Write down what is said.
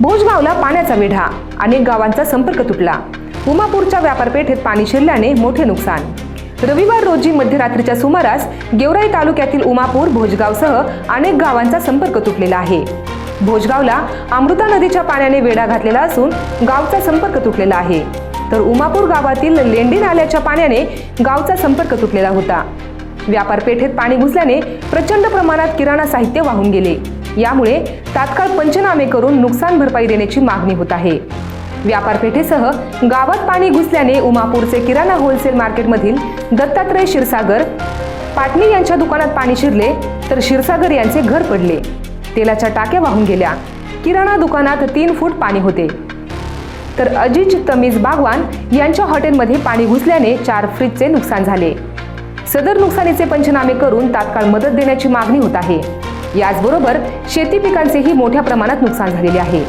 भोजगावला पाण्याचा वेढा. अनेक गावांचा संपर्क तुटला. उमापूरच्या व्यापारपेठेत पाणी शिरल्याने मोठे नुकसान. रविवार रोजी मध्यरात्रीच्या सुमारास गेवराई तालुक्यातील उमापूर भोजगावसह अनेक गावांचा संपर्क तुटलेला आहे. भोजगावला अमृता नदीच्या पाण्याने वेढा घातलेला असून गावचा संपर्क तुटलेला आहे. तर उमापूर गावातील लेंडी नाल्याच्या पाण्याने गावचा संपर्क तुटलेला होता. व्यापारपेठेत पाणी घुसल्याने प्रचंड प्रमाणात किराणा साहित्य वाहून गेले. यामुळे तात्काळ पंचनामे करून नुकसान भरपाई देण्याची मागणी होत आहे. व्यापारपेठेसह गावात पाणी घुसल्याने उमापूरचे किराणा होलसेल मार्केटमधील दत्तात्रय क्षीरसागर पाटणी यांच्या दुकानात पाणी शिरले तर क्षीरसागर यांचे घर पडले. तेलाच्या टाक्या वाहून गेल्या. किराणा दुकानात तीन फूट पाणी होते. तर अजिज तमीज बागवान यांच्या हॉटेलमध्ये पाणी घुसल्याने चार फ्रीजचे नुकसान झाले. सदर नुकसानीचे पंचनामे करून तात्काळ मदत देण्याची मागणी होत आहे. याचबरोबर शेती पिकांचेही मोठ्या प्रमाणात नुकसान झालेले आहे.